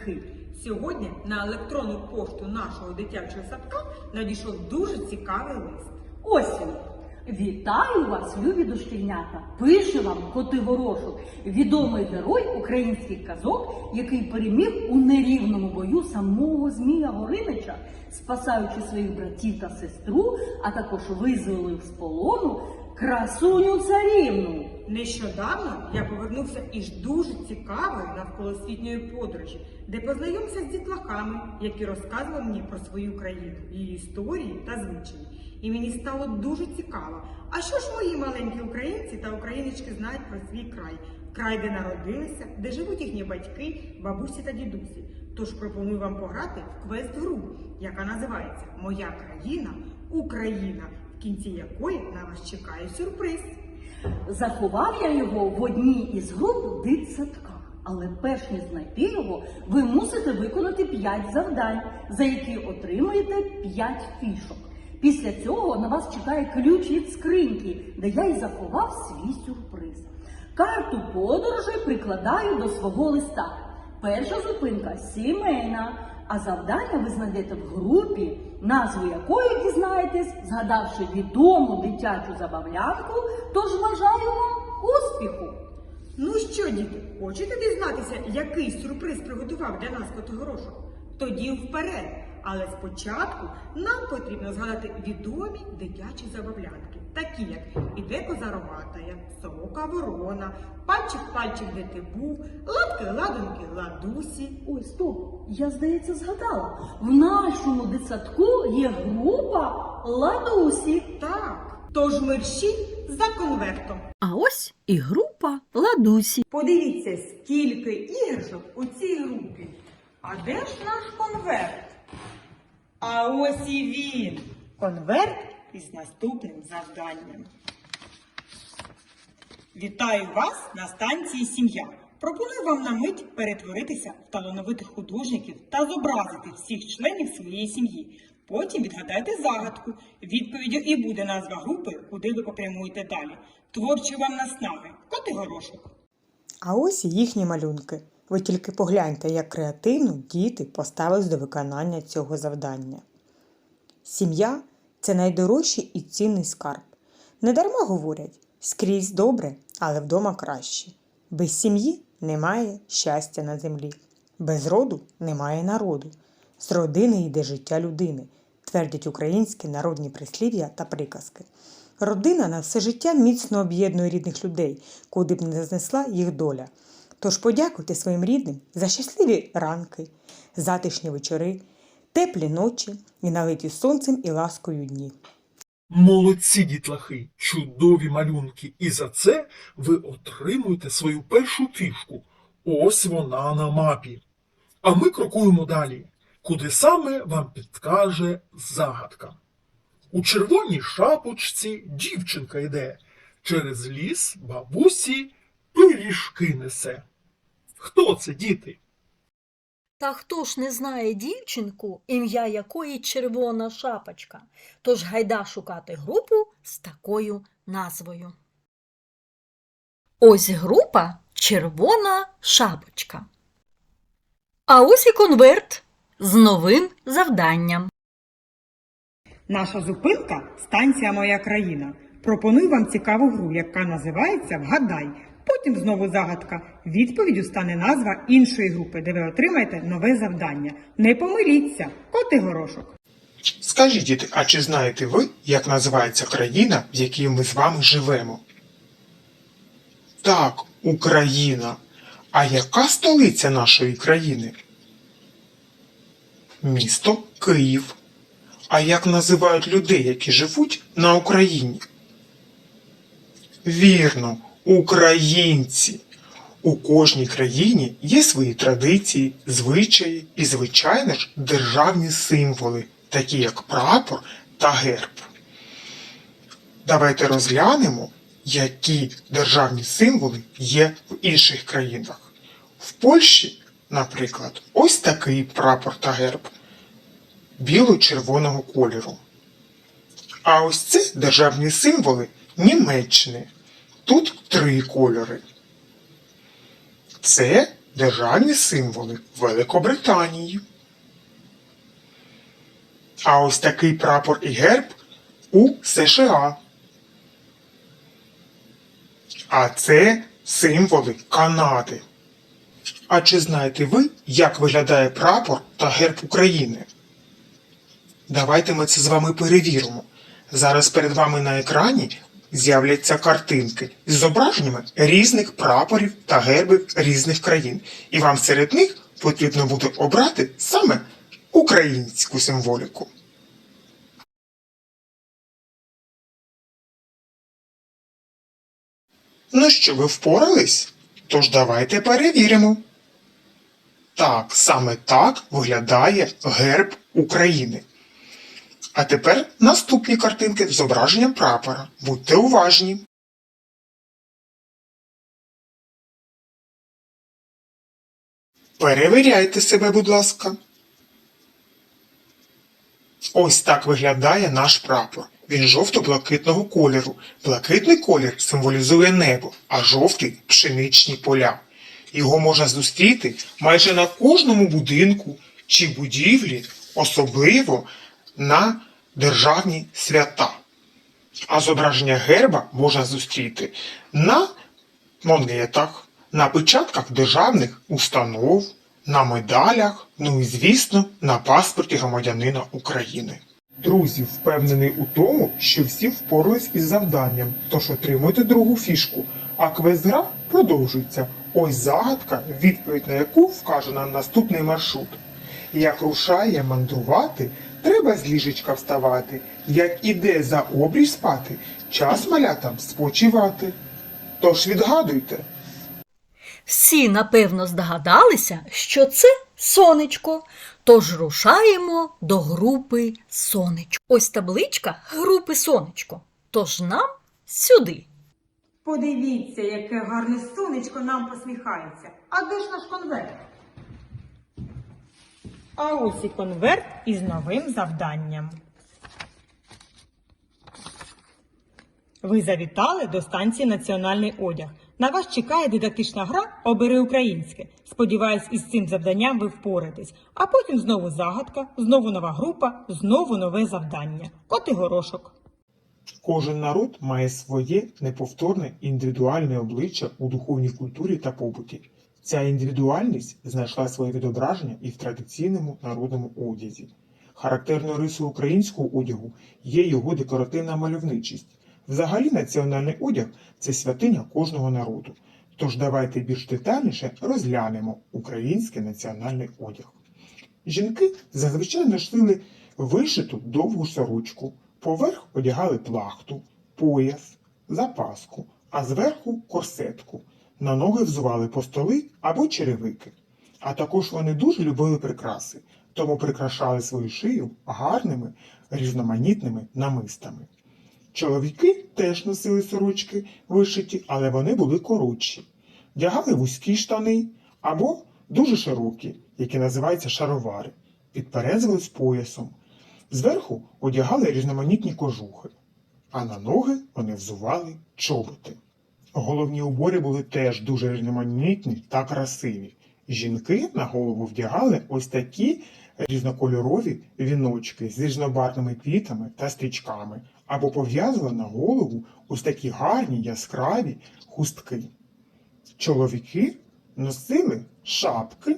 птахи. Сьогодні на електронну пошту нашого дитячого садка надійшов дуже цікавий лист. Ось він. Вітаю вас, любі дошкільнята! Пише вам Котигорошок, відомий герой українських казок, який переміг у нерівному бою самого Змія Горинича, спасаючи своїх братів та сестру, а також визволив з полону красуню царівну. Нещодавно я повернувся із дуже цікавої навколосвітньої подорожі, де познайомився з дітлахами, які розказували мені про свою країну, її історії та звичаї. І мені стало дуже цікаво. А що ж мої маленькі українці та україночки знають про свій край? Край, де народилися, де живуть їхні батьки, бабусі та дідусі. Тож пропоную вам пограти в квест-гру, яка називається Моя країна Україна, в кінці якої на вас чекає сюрприз. Заховав я його в одній із груп дитсадка. Але перш ніж знайти його, ви мусите виконати 5 завдань, за які отримаєте 5 фішок. Після цього на вас чекає ключ від скриньки, де я й заховав свій сюрприз. Карту подорожі прикладаю до свого листа. Перша зупинка сімейна, а завдання ви знайдете в групі, назву якої дізнаєтесь, згадавши відому дитячу забавлянку, тож бажаю успіху! Ну що, діти, хочете дізнатися, який сюрприз приготував для нас Котогорошок? Тоді вперед. Але спочатку нам потрібно згадати відомі дитячі забавлянки, такі як іде коза рогатая, сорока ворона, пальчик пальчик, де ти був, лапки ладоньки ладусі. Ой, стоп! Я, здається, згадала. В нашому дитсадку є група Ладусі. Так, тож мерщій за конвертом. А ось і група Ладусі. Подивіться, скільки іграшок у цій групі. А де ж наш конверт? А ось і він. Конверт із наступним завданням. Вітаю вас на станції Сім'я. Пропоную вам на мить перетворитися в талановитих художників та зобразити всіх членів своєї сім'ї. Потім відгадайте загадку. Відповіддю і буде назва групи, куди ви попрямуєте далі. Творчі вам наснаги. Коти горошок. А ось і їхні малюнки. Ви тільки погляньте, як креативно діти поставились до виконання цього завдання. Сім'я це найдорожчий і цінний скарб. Недарма говорять скрізь добре, але вдома краще. Без сім'ї немає щастя на землі, без роду немає народу. З родини йде життя людини, твердять українські народні прислів'я та приказки. Родина на все життя міцно об'єднує рідних людей, куди б не знесла їх доля. Тож подякуйте своїм рідним за щасливі ранки, затишні вечори, теплі ночі і налиті сонцем і ласкою дні. Молодці, дітлахи, чудові малюнки, і за це ви отримуєте свою першу фішку. Ось вона на мапі. А ми крокуємо далі, куди саме вам підкаже загадка. У червоній шапочці дівчинка йде, через ліс бабусі пиріжки несе. Хто це, діти? Та хто ж не знає дівчинку, ім'я якої червона шапочка? Тож гайда шукати групу з такою назвою. Ось група Червона шапочка. А ось і конверт з новим завданням. Наша зупинка станція Моя країна. Пропоную вам цікаву гру, яка називається Вгадай. Потім знову загадка. Відповіддю стане назва іншої групи, де ви отримаєте нове завдання. Не помиліться, коти горошок. Скажіть, діти, а чи знаєте ви, як називається країна, в якій ми з вами живемо? Так, Україна. А яка столиця нашої країни? Місто Київ. А як називають людей, які живуть на Україні? Вірно, українці. У кожній країні є свої традиції, звичаї і, звичайно ж, державні символи, такі як прапор та герб. Давайте розглянемо, які державні символи є в інших країнах. В Польщі, наприклад, ось такий прапор та герб біло-червоного кольору. А ось це державні символи Німеччини. Тут три кольори. Це державні символи Великобританії. А ось такий прапор і герб у США. А це символи Канади. А чи знаєте ви, як виглядає прапор та герб України? Давайте ми це з вами перевіримо. Зараз перед вами на екрані з'являться картинки з зображеннями різних прапорів та гербів різних країн. І вам серед них потрібно буде обрати саме українську символіку. Ну що, ви впорались? Тож давайте перевіримо. Так, саме так виглядає герб України. А тепер наступні картинки з зображенням прапора. Будьте уважні. Перевіряйте себе, будь ласка. Ось так виглядає наш прапор. Він жовто-блакитного кольору. Блакитний колір символізує небо, а жовтий пшеничні поля. Його можна зустріти майже на кожному будинку чи будівлі, особливо на державні свята. А зображення герба можна зустріти на монетах, на печатках державних установ, на медалях, ну і звісно, на паспорті громадянина України. Друзі, впевнений у тому, що всі впорались із завданням, тож отримуйте другу фішку. А квест-гра продовжується. Ось загадка, відповідь на яку вкаже нам наступний маршрут. Як рушає мандрувати, треба з ліжечка вставати. Як іде за обріч спати, час малятам спочивати. Тож відгадуйте. Всі, напевно, здогадалися, що це сонечко. Тож рушаємо до групи сонечко. Ось табличка групи сонечко. Тож нам сюди. Подивіться, яке гарне сонечко нам посміхається. А де ж наш конверт? А ось і конверт із новим завданням. Ви завітали до станції Національний одяг. На вас чекає дидактична гра Обери українське. Сподіваюсь, із цим завданням ви впораєтесь. А потім знову загадка, знову нова група, знову нове завдання. От і горошок. Кожен народ має своє неповторне індивідуальне обличчя у духовній культурі та побуті. Ця індивідуальність знайшла своє відображення і в традиційному народному одязі. Характерною рисою українського одягу є його декоративна мальовничість. Взагалі, національний одяг це святиня кожного народу. Тож давайте більш детальніше розглянемо український національний одяг. Жінки зазвичай носили вишиту довгу сорочку, поверх одягали плахту, пояс, запаску, а зверху корсетку. На ноги взували постоли або черевики. А також вони дуже любили прикраси, тому прикрашали свою шию гарними різноманітними намистами. Чоловіки теж носили сорочки вишиті, але вони були коротші. Вдягали вузькі штани або дуже широкі, які називаються шаровари, підперезували з поясом. Зверху одягали різноманітні кожухи, а на ноги вони взували чоботи. Головні убори були теж дуже різноманітні та красиві. Жінки на голову вдягали ось такі різнокольорові віночки з різнобарвними квітами та стрічками, або пов'язували на голову ось такі гарні яскраві хустки. Чоловіки носили шапки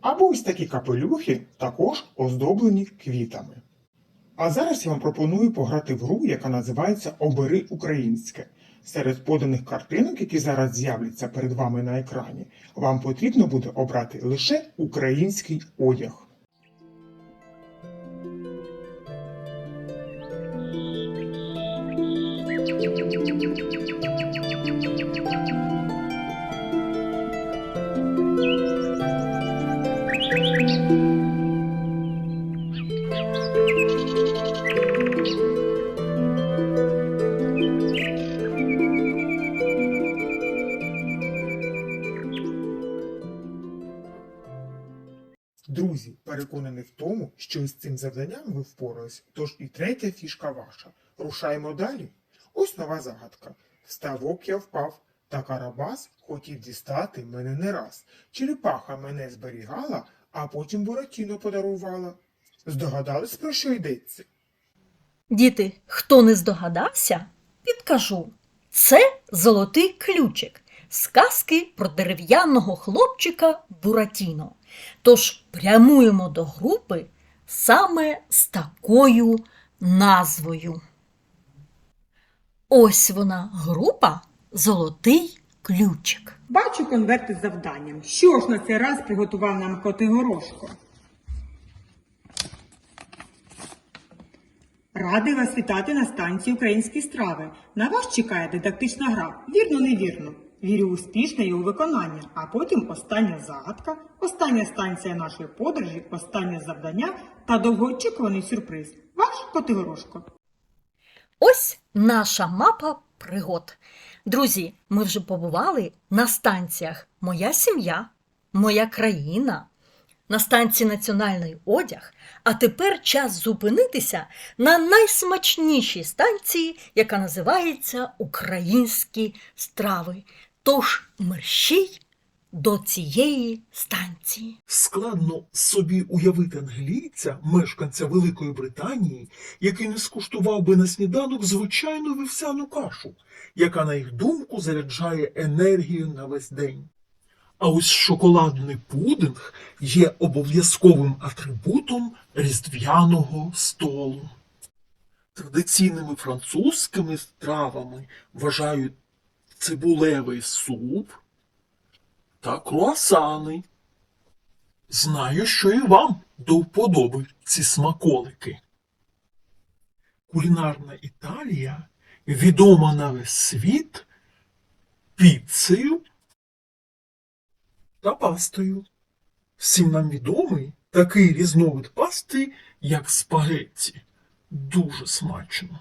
або ось такі капелюхи, також оздоблені квітами. А зараз я вам пропоную пограти в гру, яка називається Обери українське. Серед поданих картинок, які зараз з'являться перед вами на екрані, вам потрібно буде обрати лише український одяг. Друзі, завданням ви впорались, тож і третя фішка ваша. Рушаємо далі. Ось нова загадка. Ставок я впав, Та Карабас хотів дістати мене не раз. Черепаха мене зберігала, а потім Буратіно подарувала. Здогадались, про що йдеться? Діти, хто не здогадався, підкажу. Це золотий ключик з казки про дерев'яного хлопчика Буратіно. Тож прямуємо до групи саме з такою назвою. Ось вона група Золотий ключик. Бачу конверти з завданням. Що ж на цей раз приготував нам Котигорошко? Радий вас вітати на станції українські страви. На вас чекає дидактична гра. Вірно, невірно. Вірю успішне його виконання, а потім остання загадка, остання станція нашої подорожі, останнє завдання та довгоочікуваний сюрприз. Ваш Котигорошко. Ось наша мапа пригод. Друзі, ми вже побували на станціях Моя сім'я, Моя країна, на станції Національний одяг, а тепер час зупинитися на найсмачнішій станції, яка називається Українські страви. Тож мерщій до цієї станції. Складно собі уявити англійця, мешканця Великої Британії, який не скуштував би на сніданок звичайну вівсяну кашу, яка, на їх думку, заряджає енергію на весь день. А ось шоколадний пудинг є обов'язковим атрибутом різдвяного столу. Традиційними французькими стравами вважають цибулевий суп та круасани. Знаю, що і вам до вподоби ці смаколики. Кулінарна Італія відома на весь світ піцею та пастою. Всім нам відомий такий різновид пасти, як спагетті. Дуже смачно.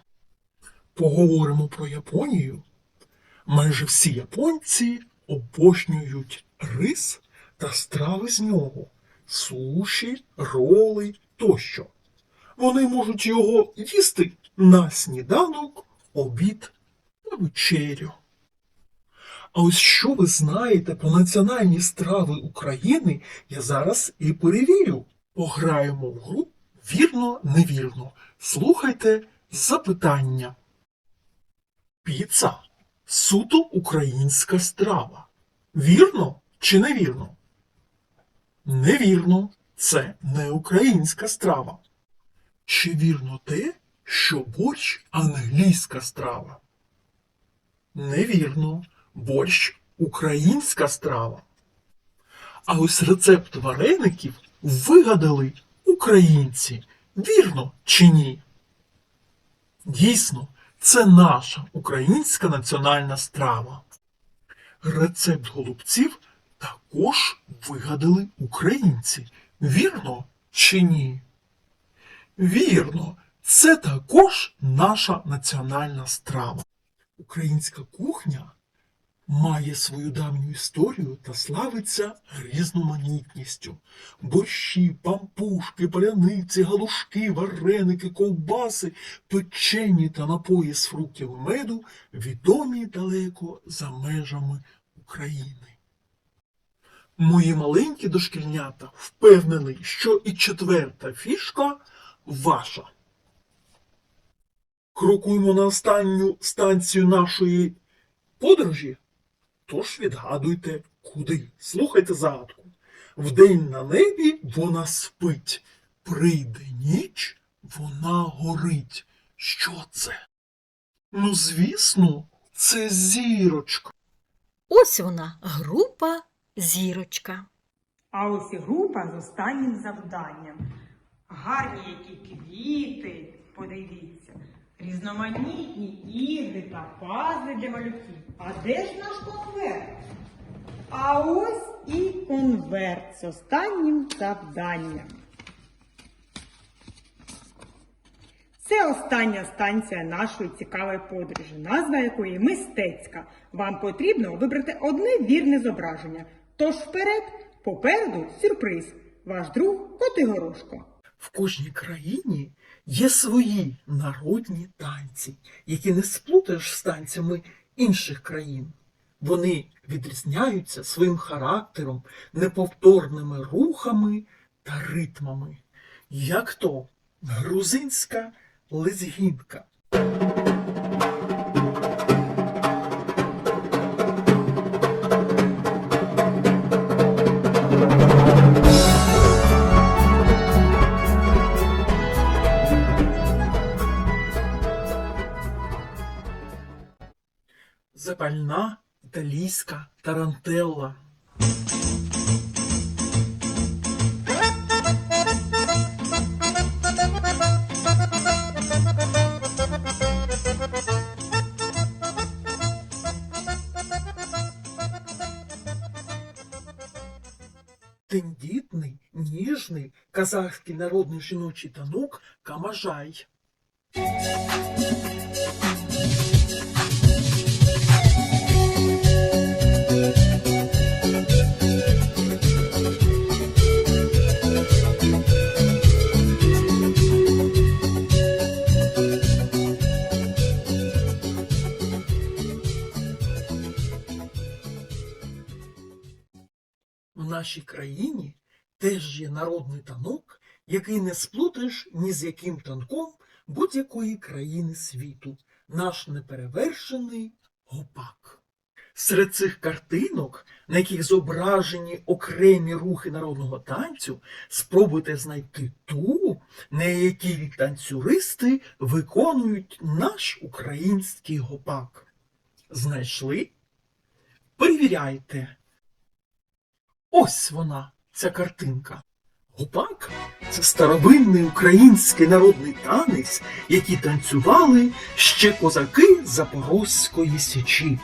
Поговоримо про Японію. Майже всі японці обожнюють рис та страви з нього суші, роли тощо. Вони можуть його їсти на сніданок, обід та вечерю. А ось що ви знаєте про національні страви України, я зараз і перевірю. Пограємо в гру вірно, невірно. Слухайте запитання. Піца суто українська страва. Вірно чи невірно? Невірно, це не українська страва. Чи вірно те, що борщ англійська страва? Невірно, борщ українська страва. А ось рецепт вареників вигадали українці. Вірно чи ні? Дійсно, це наша українська національна страва. Рецепт голубців також вигадали українці. Вірно чи ні? Вірно, це також наша національна страва. Українська кухня має свою давню історію та славиться різноманітністю. Борщі, пампушки, паляниці, галушки, вареники, ковбаси, печені та напої з фруктів меду відомі далеко за межами України. Мої маленькі дошкільнята впевнені, що і четверта фішка ваша. Крокуємо на останню станцію нашої подорожі. Тож відгадуйте, куди. Слухайте загадку. Вдень на небі вона спить. Прийде ніч, вона горить. Що це? Ну, звісно, це зірочка. Ось вона група Зірочка. А ось і група з останнім завданням. Гарні які квіти, подивіться, різноманітні ігри та пазли для малюків. А де ж наш конверт? А ось і конверт з останнім завданням. Це остання станція нашої цікавої подорожі, назва якої мистецька. Вам потрібно вибрати одне вірне зображення. Тож вперед, попереду сюрприз. Ваш друг Котигорошко. В кожній країні є свої народні танці, які не сплутаєш з танцями інших країн. Вони відрізняються своїм характером, неповторними рухами та ритмами, як то грузинська лезгінка. запальна італійська тарантелла. Тендітний, ніжний казахський народний жіночий танок Камажай. Нашій країні теж є народний танок, який не сплутаєш ні з яким танком будь-якої країни світу, наш неперевершений гопак. Серед цих картинок, на яких зображені окремі рухи народного танцю, спробуйте знайти ту, на якій танцюристи виконують наш український гопак. Знайшли? Перевіряйте. Ось вона, ця картинка. Гопак це старовинний український народний танець, який танцювали ще козаки Запорозької січі.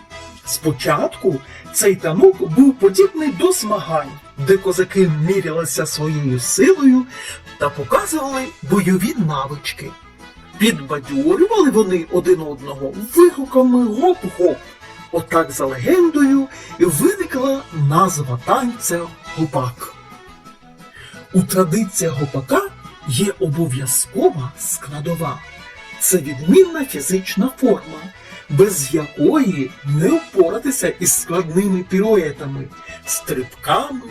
Спочатку цей танок був подібний до змагань, де козаки мірялися своєю силою та показували бойові навички. Підбадьорювали вони один одного вигуками гоп-гоп. Отак за легендою виникла назва танця гопак. У традиціях гопака є обов'язкова складова. Це відмінна фізична форма, без якої не впоратися із складними піруетами, стрибками,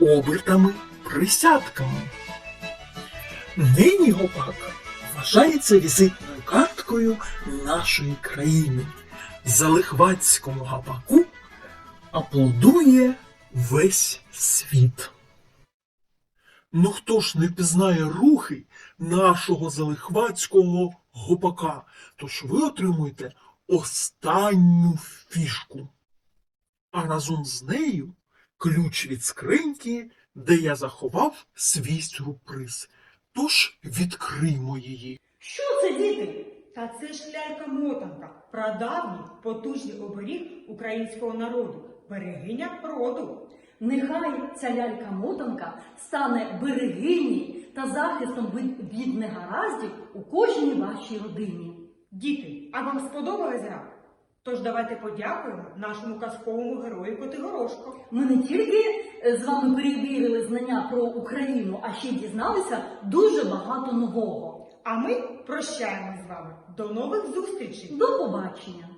обертами, присядками. Нині гопак вважається візитною карткою нашої країни. Залихватському гапаку аплодує весь світ. Ну хто ж не пізнає рухи нашого залихватського гопака, тож ви отримуєте останню фішку. А разом з нею ключ від скриньки, де я заховав свій сюрприз. Тож відкриймо її. Що це, діти? Та це ж лялька-мотанка, прадавній потужний оберіг українського народу, берегиня роду. Нехай ця лялька-мотанка стане берегині та захистом від, від негараздів у кожній вашій родині. Діти, а вам сподобалась гра? Тож давайте подякуємо нашому казковому герою Котигорошко. Ми не тільки е, з вами перевірили знання про Україну, а ще й дізналися дуже багато нового. А ми прощаємось з вами. До нових зустрічей! До побачення!